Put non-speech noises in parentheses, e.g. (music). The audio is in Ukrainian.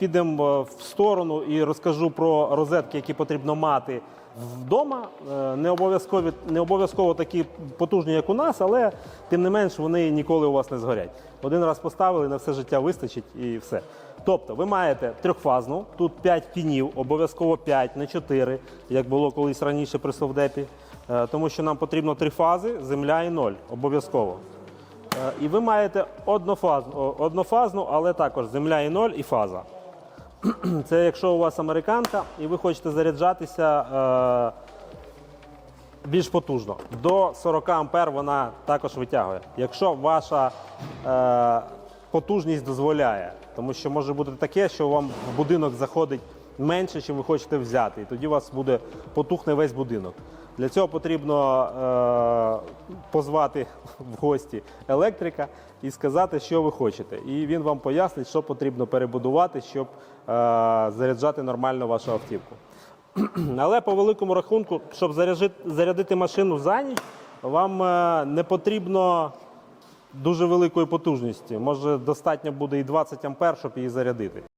підемо в сторону і розкажу про розетки, які потрібно мати вдома. Е, Не обов'язково, не обов'язково такі потужні, як у нас, але тим не менш вони ніколи у вас не згорять. Один раз поставили, на все життя вистачить і все. Тобто ви маєте трьохфазну, тут 5 пінів, обов'язково 5, не 4, як було колись раніше при совдепі. Е, Тому що нам потрібно три фази, земля і ноль, обов'язково. Е, І ви маєте однофазну, однофазну, але також земля і ноль і фаза. (clears throat) Це якщо у вас американка і ви хочете заряджатися е, більш потужно. До 40 ампер вона також витягує. Якщо ваша е, потужність дозволяє, тому що може бути таке, що вам в будинок заходить менше, ніж ви хочете взяти, і тоді у вас буде потухне весь будинок. Для цього потрібно е, позвати в гості електрика і сказати, що ви хочете. І він вам пояснить, що потрібно перебудувати, щоб е, заряджати нормально вашу автівку. (clears throat) Але по великому рахунку, щоб зарядити машину за ніч, вам е, не потрібно дуже великої потужності. Може, достатньо буде і 20 ампер, щоб її зарядити.